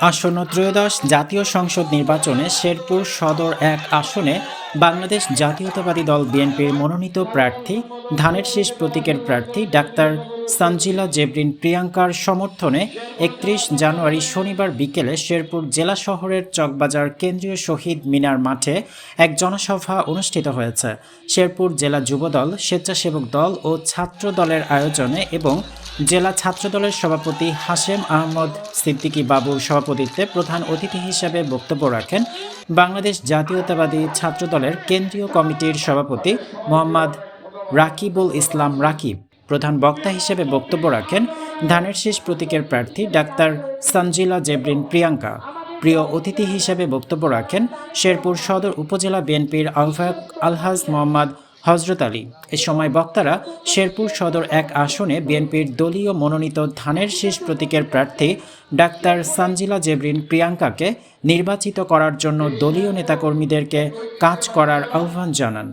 আসন্ন ত্রয়োদশ জাতীয় সংসদ নির্বাচনে শেরপুর সদর এক আসনে বাংলাদেশ জাতীয়তাবাদী দল বিএনপির মনোনীত প্রার্থী, ধানের শীষ প্রতীকের প্রার্থী ডাক্তার সানজিলা জেবরিন প্রিয়াঙ্কার সমর্থনে একত্রিশ জানুয়ারি শনিবার বিকেলে শেরপুর জেলা শহরের চকবাজার কেন্দ্রীয় শহীদ মিনার মাঠে এক জনসভা অনুষ্ঠিত হয়েছে। শেরপুর জেলা যুবদল, স্বেচ্ছাসেবক দল ও ছাত্র দলের আয়োজনে এবং জেলা ছাত্রদলের সভাপতি হাশেম আহমদ সিদ্দিকী বাবুর সভাপতিত্বে প্রধান অতিথি হিসেবে বক্তব্য রাখেন বাংলাদেশ জাতীয়তাবাদী ছাত্রদলের কেন্দ্রীয় কমিটির সভাপতি মোহাম্মদ রাকিবুল ইসলাম রাকিব। প্রধান বক্তা হিসেবে বক্তব্য রাখেন ধানের শীষ প্রতীকের প্রার্থী ডাক্তার সঞ্জিলা জেবরিন প্রিয়াঙ্কা। প্রিয় অতিথি হিসেবে বক্তব্য রাখেন শেরপুর সদর উপজেলা বিএনপির আহ্বায়ক আলহাজ মোহাম্মদ হজরত আলী। এ সময় বক্তারা শেরপুর সদর এক আসনে বিএনপির দলীয় মনোনীত ধানের শীষ প্রতীকের প্রার্থী ডাক্তার সানজিলা জেবরিন প্রিয়াঙ্কাকে নির্বাচিত করার জন্য দলীয় নেতাকর্মীদেরকে কাজ করার আহ্বান জানান।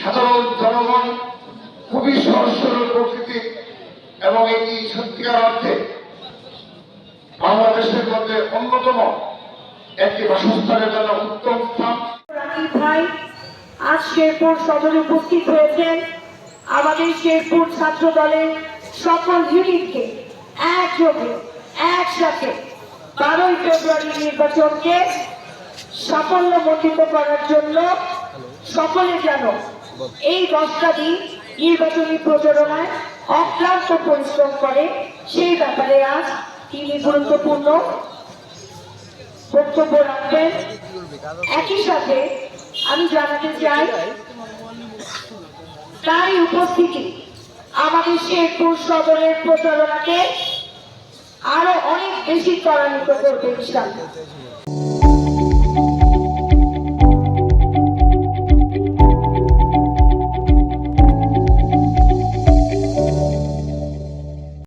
সাধারণ জনগণ খুবই সহজ প্রকৃতি এবং এটি সত্যিকার অর্থে বাংলাদেশের মধ্যে অন্যতম একটি বাসস্থানের জন্য উত্তম স্থান। ভাই, আজ শেরপুর সদরে উপস্থিত হয়েছেন আমাদের শেরপুর ছাত্র দলের সকল ইউনিটকে একযোগে, একসাথে বারোই ফেব্রুয়ারি নির্বাচনকে সাফল্যমণ্ডিত করার জন্য সকলে যেন এই দশটা দিন নির্বাচনী প্রচারণায় অক্লান্ত পরিশ্রম করে, সেই ব্যাপারে আজ তিনি গুরুত্বপূর্ণ বক্তব্য রাখবেন। একই সাথে আমি জানাতে চাই, তারই উপস্থিতি আমাদের শেরপুর সদরের প্রচারণাকে আরও অনেক বেশি ত্বরান্বিত করবে ইনশাল্লাহ